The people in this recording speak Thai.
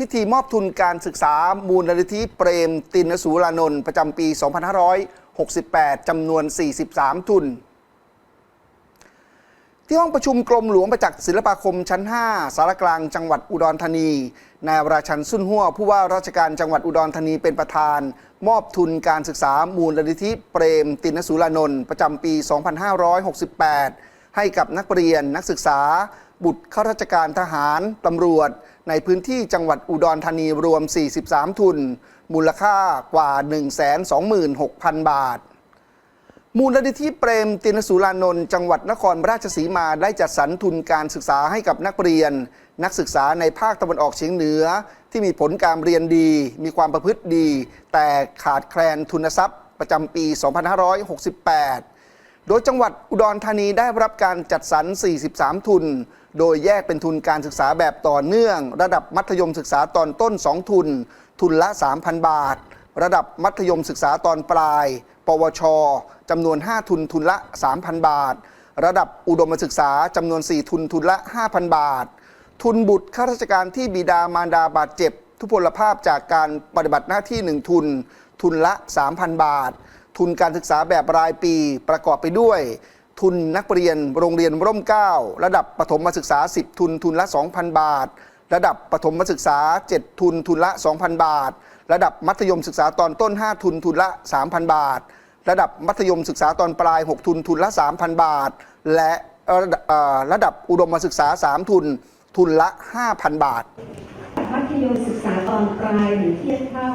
พิธีมอบทุนการศึกษามูลนิธิเปรม ตินสูรานนท์ประจำปี 2568 จำนวน 43 ทุน ที่ห้องประชุมกรมหลวงประจักษ์ศิลปาคมชั้น 5 สารกลางจังหวัดอุดรธานี นายราชันสุนหัวผู้ว่าราชการจังหวัดอุดรธานีเป็นประธาน มอบทุนการศึกษามูลนิธิเปรม ตินสูรานนท์ประจำปี 2568 ให้กับนักเรียนนักศึกษา บุตรข้าราชการทหาร ตำรวจ ในพื้นที่จังหวัดอุดรธานีรวม 43 ทุน มูลค่ากว่า 126,000 บาท มูลนิธิเปรมตินสุรานนท์จังหวัดนครราชสีมาได้จัดสรรทุนการศึกษาให้กับนักเรียน นักศึกษาในภาคตะวันออกเฉียงเหนือ ที่มีผลการเรียนดี มีความประพฤติดี แต่ขาดแคลนทุนทรัพย์ ประจำปี 2568โดยจังหวัดอุดรธานีได้รับการจัดสรร 43 ทุน โดยแยกเป็นทุนการศึกษาแบบต่อเนื่อง ระดับมัธยมศึกษาตอนต้น 2 ทุน ทุนละ 3,000 บาท ระดับมัธยมศึกษาตอนปลาย ปวชจำนวน 5 ทุนทุนละ 3,000 บาท ระดับอุดมศึกษาจำนวน 4 ทุนทุนละ 5,000 บาท ทุนบุตรข้าราชการที่บิดามารดาบาดเจ็บ ทุพพลภาพจากการปฏิบัติหน้าที่ 1 ทุน ทุนละ 3,000 บาท ทุนการศึกษาแบบรายปีประกอบไปด้วย ทุนนักเรียนโรงเรียนร่มเก้าระดับประถมศึกษา 10 ทุนทุนละ 2,000 บาท ระดับประถมศึกษา 7 ทุนทุนละ 2,000 บาท ระดับมัธยมศึกษาตอนต้น 5 ทุนทุนละ 3,000 บาท ระดับมัธยมศึกษาตอนปลาย 6 ทุนทุนละ 3,000 บาท และระดับอุดมศึกษา 3 ทุนทุนละ 5,000 บาท มัธยมศึกษาตอนปลายหรือเทียบเท่า